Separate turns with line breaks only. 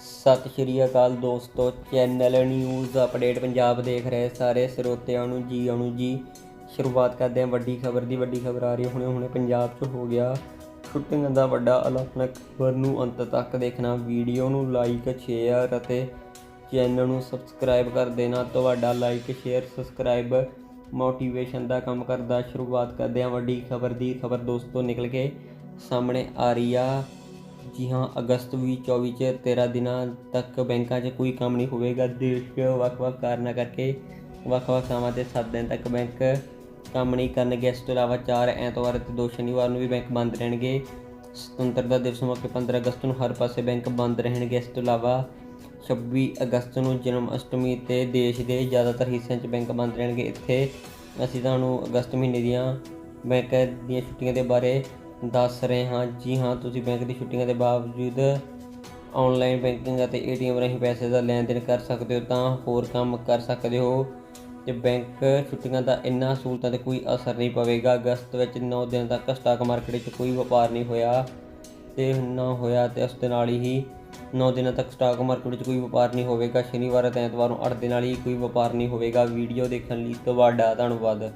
ਸਤਿ ਸ਼੍ਰੀ ਅਕਾਲ ਦੋਸਤੋ, channel news update Punjab ਦੇਖ ਰਹੇ ਸਾਰੇ ਸਰੋਤਿਆਂ ਨੂੰ ਜੀ ਆਣੂ ਜੀ। ਸ਼ੁਰੂਆਤ ਕਰਦੇ ਹਾਂ ਵੱਡੀ ਖਬਰ ਦੀ, ਵੱਡੀ ਖਬਰ ਆ ਰਹੀ ਹੈ। ਹੁਣੇ ਹੁਣੇ ਪੰਜਾਬ 'ਚ ਹੋ ਗਿਆ ਸ਼ੂਟਿੰਗ ਦਾ ਵੱਡਾ ਐਲਾਨ ਖਬਰ ਨੂੰ ਅੰਤ ਤੱਕ ਦੇਖਣਾ। ਵੀਡੀਓ ਨੂੰ ਲਾਈਕ ਸ਼ੇਅਰ ਅਤੇ ਚੈਨਲ ਨੂੰ ਸਬਸਕ੍ਰਾਈਬ ਕਰ ਦੇਣਾ। ਤੁਹਾਡਾ ਲਾਈਕ ਸ਼ੇਅਰ ਸਬਸਕ੍ਰਾਈਬ ਮੋਟੀਵੇਸ਼ਨ ਦਾ ਕੰਮ ਕਰਦਾ। ਸ਼ੁਰੂਆਤ ਕਰਦੇ ਹਾਂ ਵੱਡੀ ਖਬਰ ਦੀ। ਖਬਰ ਦੋਸਤੋ ਨਿਕਲ ਕੇ ਸਾਹਮਣੇ ਆ ਰਹੀ ਆ। ਜੀ ਹਾਂ, ਅਗਸਤ ਵੀ 24 ਚ 13 ਦਿਨਾਂ ਤੱਕ ਬੈਂਕਾਂ 'ਚ ਕੋਈ ਕੰਮ ਨਹੀਂ ਹੋਵੇਗਾ। ਦੇਸ਼ 'ਚ ਵੱਖ-ਵੱਖ ਕਾਰਨਾਂ ਕਰਕੇ ਵੱਖ-ਵੱਖ ਥਾਵਾਂ ਤੇ 7 ਦਿਨ ਤੱਕ ਬੈਂਕ ਕੰਮ ਨਹੀਂ ਕਰਨਗੇ। ਇਸ ਤੋਂ ਇਲਾਵਾ 4 ਐਤਵਾਰ ਅਤੇ 2 ਸ਼ਨੀਵਾਰ ਨੂੰ ਵੀ ਬੈਂਕ ਬੰਦ ਰਹਿਣਗੇ। ਸੁਤੰਤਰਤਾ ਦਿਵਸ ਮੌਕੇ 15 ਅਗਸਤ ਨੂੰ ਹਰ ਪਾਸੇ ਬੈਂਕ ਬੰਦ ਰਹਿਣਗੇ। ਇਸ ਤੋਂ ਇਲਾਵਾ 26 ਅਗਸਤ ਨੂੰ ਜਨਮ ਅਸ਼ਟਮੀ ਤੇ ਦੇਸ਼ ਦੇ ਜ਼ਿਆਦਾਤਰ ਹਿੱਸਿਆਂ 'ਚ ਬੈਂਕ ਬੰਦ ਰਹਿਣਗੇ। ਇੱਥੇ ਅਸੀਂ ਤੁਹਾਨੂੰ ਅਗਸਤ ਮਹੀਨੇ ਦੀਆਂ ਬੈਂਕ ਦੀਆਂ ਛੁੱਟੀਆਂ ਦੇ ਬਾਰੇ ਦੱਸ ਰਹੇ ਹਾਂ, ਜੀ ਹਾਂ, ਤੁਸੀਂ ਬੈਂਕ ਦੀ ਛੁੱਟੀਆਂ ਦੇ ਬਾਵਜੂਦ ਆਨਲਾਈਨ ਬੈਂਕਿੰਗ ਅਤੇ ਏਟੀਐਮ ਰਾਹੀਂ ਪੈਸੇ ਦਾ ਲੈਣ ਦੇਣ ਕਰ ਸਕਦੇ ਹੋ ਤਾਂ ਹੋਰ ਕੰਮ ਕਰ ਸਕਦੇ ਹੋ। ਤੇ ਬੈਂਕ ਛੁੱਟੀਆਂ ਦਾ ਇੰਨਾ ਸਹੂਲਤਾਂ ਤੇ ਕੋਈ ਅਸਰ ਨਹੀਂ ਪਵੇਗਾ। ਅਗਸਤ ਵਿੱਚ 9 ਦਿਨ ਤੱਕ ਸਟਾਕ ਮਾਰਕੀਟ ਵਿੱਚ ਕੋਈ ਵਪਾਰ ਨਹੀਂ ਹੋਇਆ ਤੇ ਨਾ ਹੋਇਆ ਤੇ ਉਸ ਦੇ ਨਾਲ ਹੀ 9 ਦਿਨਾਂ ਤੱਕ ਸਟਾਕ ਮਾਰਕੀਟ ਵਿੱਚ ਕੋਈ ਵਪਾਰ ਨਹੀਂ ਹੋਵੇਗਾ। ਸ਼ਨੀਵਾਰ ਅਤੇ ਐਤਵਾਰ ਨੂੰ 8 ਦਿਨ ਵਾਲੀ ਕੋਈ ਵਪਾਰ ਨਹੀਂ ਹੋਵੇਗਾ। ਵੀਡੀਓ ਦੇਖਣ ਲਈ ਤੁਹਾਡਾ ਧੰਨਵਾਦ।